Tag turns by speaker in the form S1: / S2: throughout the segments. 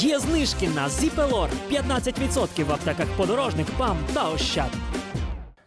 S1: Є знижки на Зіпелор 15% в аптеках подорожник, ПАМ та Ощад.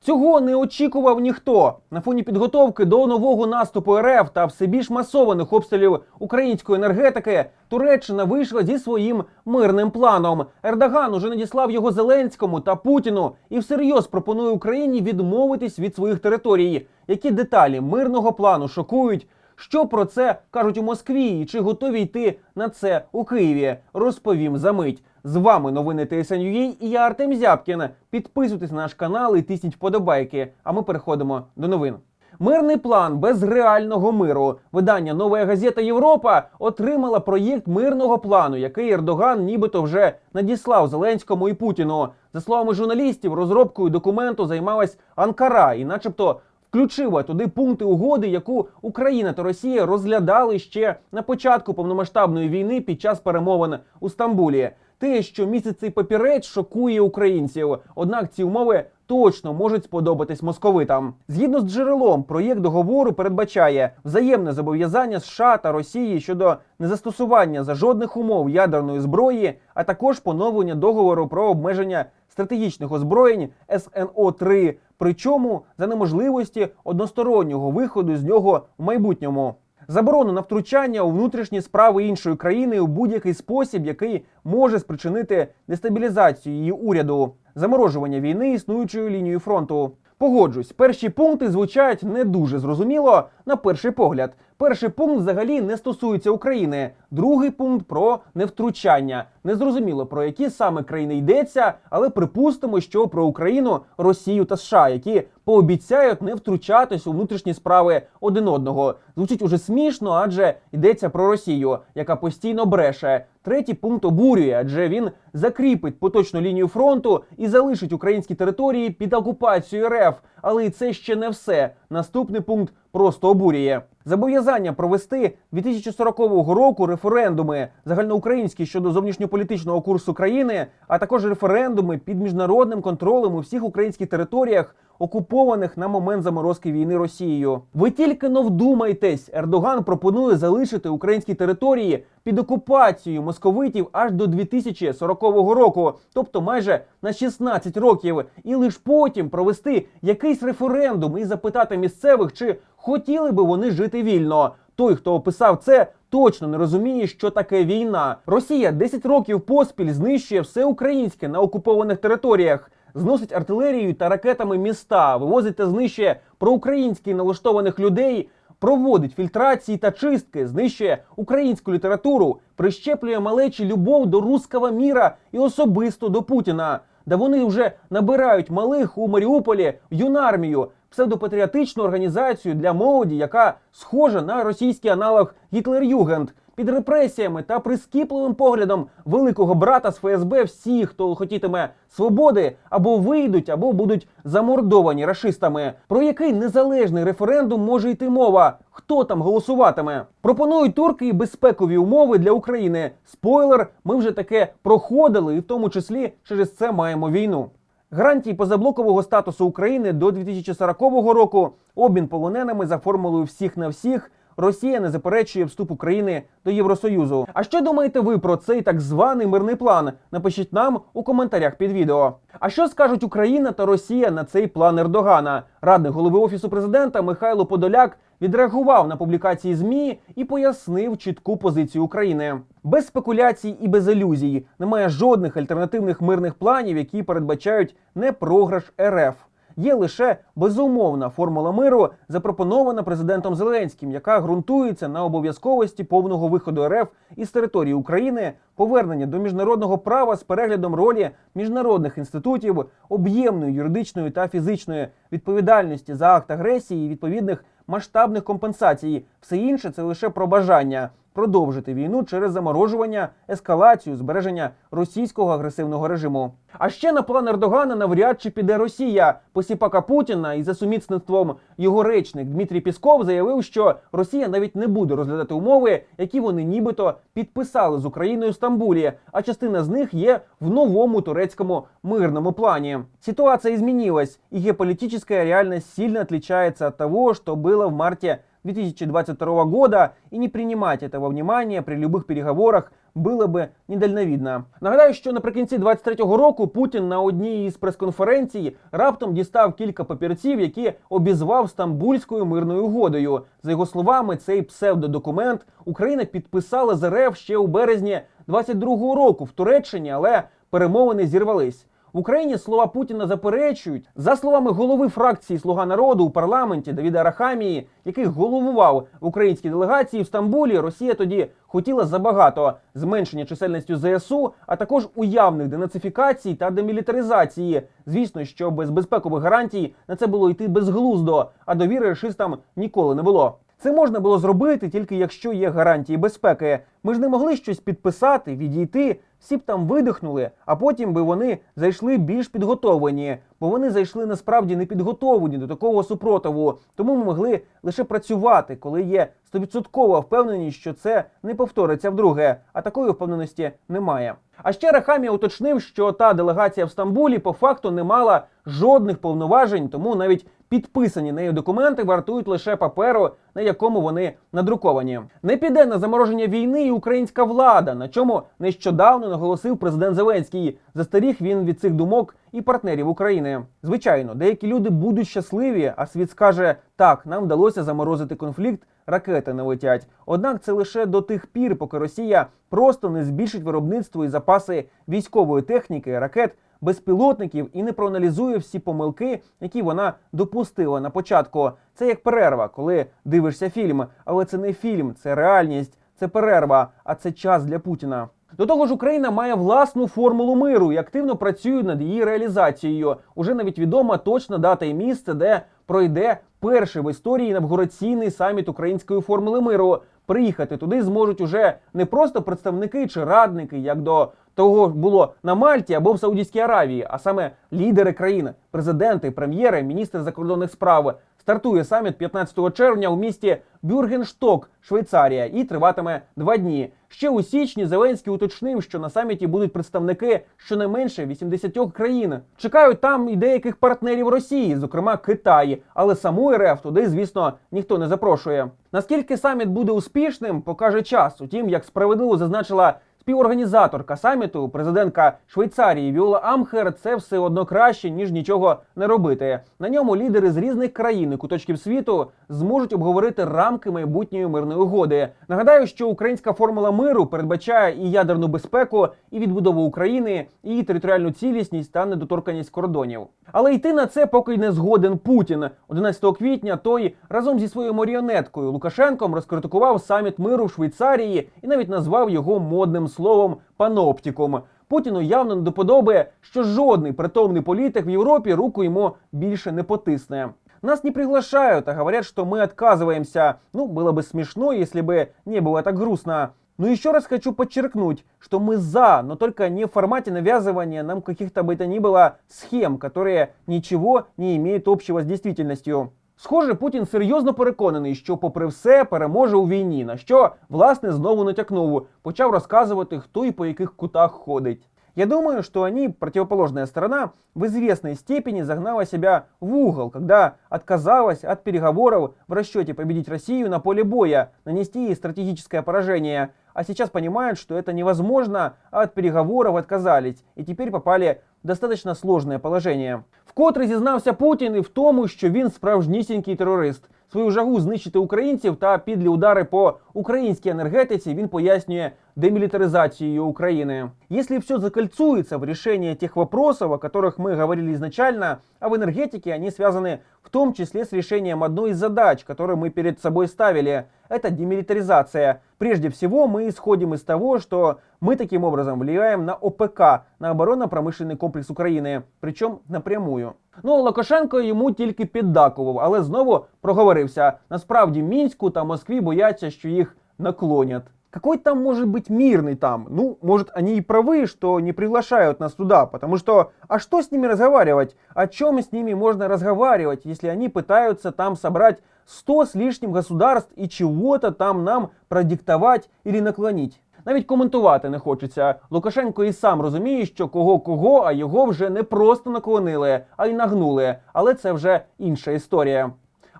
S2: Цього не очікував ніхто на фоні підготовки до нового наступу РФ та все більш масованих обстрілів української енергетики. Туреччина вийшла зі своїм мирним планом. Ердоган уже надіслав його Зеленському та Путіну і всерйоз пропонує Україні відмовитись від своїх територій. Які деталі мирного плану шокують? Що про це кажуть у Москві і чи готові йти на це у Києві? Розповім за мить. З вами новини ТСНЮА і я Артем Зябкін. Підписуйтесь на наш канал і тисніть вподобайки. А ми переходимо до новин. Мирний план без реального миру. Видання Нова газета Європа отримала проєкт мирного плану, який Ердоган нібито вже надіслав Зеленському і Путіну. За словами журналістів, розробкою документу займалась Анкара, і, начебто, включила туди пункти угоди, яку Україна та Росія розглядали ще на початку повномасштабної війни під час перемовин у Стамбулі. Те, що містить цей папірець, шокує українців. Однак ці умови точно можуть сподобатись московитам. Згідно з джерелом, проєкт договору передбачає взаємне зобов'язання США та Росії щодо незастосування за жодних умов ядерної зброї, а також поновлення договору про обмеження стратегічних озброєнь СНО 3 причому за неможливості одностороннього виходу з нього в майбутньому. Заборону на втручання у внутрішні справи іншої країни у будь-який спосіб, який може спричинити дестабілізацію її уряду, заморожування війни існуючою лінією фронту. Погоджусь, перші пункти звучать не дуже зрозуміло на перший погляд. Перший пункт взагалі не стосується України. Другий пункт про невтручання. Незрозуміло про які саме країни йдеться, але припустимо, що про Україну, Росію та США, які пообіцяють не втручатись у внутрішні справи один одного. Звучить уже смішно, адже йдеться про Росію, яка постійно бреше. Третій пункт обурює, адже він закріпить поточну лінію фронту і залишить українські території під окупацією РФ. Але і це ще не все. Наступний пункт просто обурює. Зобов'язання провести 2040 року референдуми загальноукраїнські щодо зовнішньополітичного курсу країни, а також референдуми під міжнародним контролем у всіх українських територіях, окупованих на момент заморозки війни Росією. Ви тільки но вдумайтесь, Ердоган пропонує залишити українські території під окупацією московитів аж до 2040 року, тобто майже на 16 років, і лише потім провести якийсь референдум і запитати місцевих, чи хотіли би вони жити вільно. Той, хто описав це, точно не розуміє, що таке війна. Росія 10 років поспіль знищує все українське на окупованих територіях. Зносить артилерією та ракетами міста, вивозить та знищує проукраїнськи налаштованих людей, проводить фільтрації та чистки, знищує українську літературу, прищеплює малечі любов до руского міра і особисто до Путіна. Да вони вже набирають малих у Маріуполі юнармію, псевдопатріотичну організацію для молоді, яка схожа на російський аналог Гітлер-Югенд. Під репресіями та прискіпливим поглядом великого брата з ФСБ всі, хто хотітиме свободи, або вийдуть, або будуть замордовані рашистами. Про який незалежний референдум може йти мова? Хто там голосуватиме? Пропонують турки і безпекові умови для України. Спойлер, ми вже таке проходили, і в тому числі через це маємо війну. Гарантії позаблокового статусу України до 2040 року, обмін полоненими за формулою всіх на всіх. Росія не заперечує вступ України до Євросоюзу. А що думаєте ви про цей так званий мирний план? Напишіть нам у коментарях під відео. А що скажуть Україна та Росія на цей план Ердогана? Радник голови офісу президента Михайло Подоляк відреагував на публікації змі і пояснив чітку позицію України. Без спекуляцій і без ілюзій немає жодних альтернативних мирних планів, які передбачають не програш РФ. Є лише безумовна формула миру, запропонована президентом Зеленським, яка ґрунтується на обов'язковості повного виходу РФ із території України, повернення до міжнародного права з переглядом ролі міжнародних інститутів, об'ємної юридичної та фізичної відповідальності за акт агресії і відповідних масштабних компенсацій. Все інше це лише про бажання продовжити війну через заморожування, ескалацію, збереження російського агресивного режиму. А ще на план Ердогана навряд чи піде Росія. Посіпака Путіна і за сумісництвом його речник Дмитрій Пісков заявив, що Росія навіть не буде розглядати умови, які вони нібито підписали з Україною в Стамбулі. А частина з них є в новому турецькому мирному плані. Ситуація змінилась, і геополитическая реальность сильно отличается от того, что было в марте 2022 года и не принимать этого внимания при любых переговорах было бы недальновідно. Нагадаю, що наприкінці 23-го року Путін на одній із прес-конференцій раптом дістав кілька папірців, які обізвав Стамбульською мирною угодою. За його словами, цей псевдодокумент Україна підписала з РФ ще у березні 22-го року в Туреччині, але перемовини зірвались. В Україні слова Путіна заперечують за словами голови фракції Слуга народу у парламенті Давіда Рахамії, який головував в українській делегації в Стамбулі. Росія тоді хотіла забагато зменшення чисельністю ЗСУ, а також уявних денацифікацій та демілітаризації. Звісно, що без безпекових гарантій на це було йти безглуздо, а довіри рашистам ніколи не було. Це можна було зробити тільки якщо є гарантії безпеки. Ми ж не могли щось підписати, відійти. Всі б там видихнули, а потім би вони зайшли більш підготовлені, бо вони зайшли насправді не підготовлені до такого супротиву. Тому ми могли лише працювати, коли є стовідсоткова впевненість, що це не повториться вдруге. А такої впевненості немає. А ще Рахамія уточнив, що та делегація в Стамбулі по факту не мала жодних повноважень, тому навіть підписані нею документи вартують лише паперу, на якому вони надруковані. Не піде на замороження війни і українська влада, на чому нещодавно наголосив президент Зеленський. Застаріг він від цих думок і партнерів України. Звичайно, деякі люди будуть щасливі, а світ скаже: так, нам вдалося заморозити конфлікт, ракети не летять. Однак це лише до тих пір, поки Росія просто не збільшить виробництво і запаси військової техніки, ракет безпілотників і не проаналізує всі помилки, які вона допустила на початку. Це як перерва, коли дивишся фільм, але це не фільм, це реальність, це перерва, а це час для Путіна. До того ж, Україна має власну формулу миру і активно працює над її реалізацією. Уже навіть відома точна дата і місце, де пройде перший в історії інавгураційний саміт української формули миру. Приїхати туди зможуть уже не просто представники чи радники, як до того було на Мальті або в Саудівській Аравії, а саме лідери країни, президенти, прем'єри, міністри закордонних справ. Стартує саміт 15 червня у місті Бюргеншток, Швейцарія, і триватиме два дні. Ще у січні Зеленський уточнив, що на саміті будуть представники щонайменше 80 країн. Чекають там і деяких партнерів Росії, зокрема Китай, але саму РФ туди, звісно, ніхто не запрошує. Наскільки саміт буде успішним, покаже час. Утім, як справедливо зазначила співорганізаторка саміту, президентка Швейцарії Віола Амхер, це все одно краще ніж нічого не робити. На ньому лідери з різних країн і куточків світу зможуть обговорити рамки майбутньої мирної угоди. Нагадаю, що українська формула миру передбачає і ядерну безпеку, і відбудову України, і її територіальну цілісність та недоторканість кордонів. Але йти на це поки й не згоден Путін. 11 квітня той разом зі своєю маріонеткою Лукашенком розкритикував саміт миру в Швейцарії і навіть назвав його модним словом паноптиком. Путіну явно не доподобає, що жодний притомний політик в Європі руку йому більше не потисне. Нас не приглашают, а говорят, что мы отказываемся. Ну, было бы смешно, если бы не было так грустно. Но еще раз хочу подчеркнуть, что мы за, но только не в формате навязывания нам каких-то бы то ни было схем, которые ничего не имеют общего з дійсностью. Схоже, Путін серйозно переконаний, що, попри все, переможе у війні, на що власне знову натякнув, почав розказувати, хто і по яких кутах ходить. Я думаю, что они, противоположная сторона, в известной степени загнала себя в угол, когда отказалась от переговоров в расчете победить Россию на поле боя, нанести ей стратегическое поражение, а сейчас понимают, что это невозможно, а от переговоров отказались, и теперь попали достаточно сложное положение. Вкотре зізнався Путін і в тому, що він справжнісінький терорист. Свою жагу знищити українців та підлі удари по українській енергетиці він пояснює демилитаризацией Украины. Если все закольцуется в решении тех вопросов, о которых мы говорили изначально, а в энергетике они связаны в том числе с решением одной из задач, которую мы перед собой ставили. Это демилитаризация. Прежде всего, мы исходим из того, что мы таким образом влияем на ОПК, на оборонно-промышленный комплекс України, причому напрямую. Ну, Лукашенко йому тільки піддакував, але знову проговорився. Насправді Мінську та Москві бояться, що їх наклонять. Какой там может быть мирный там? Ну, может, они и правы, что не приглашают нас туда, потому что, а что с ними разговаривать? О чем с ними можно разговаривать, если они пытаются там собрать 100 с лишним государств и чего-то там нам продиктовать или наклонить? Навіть коментувати не хочеться. Лукашенко і сам розуміє, що кого кого, а його вже не просто наклонили, а й нагнули. Але це вже інша історія.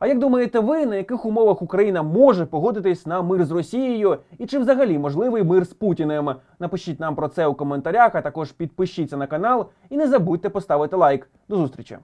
S2: А як думаєте ви, на яких умовах Україна може погодитись на мир з Росією? І чи взагалі можливий мир з Путіним? Напишіть нам про це у коментарях, а також підпишіться на канал і не забудьте поставити лайк. До зустрічі!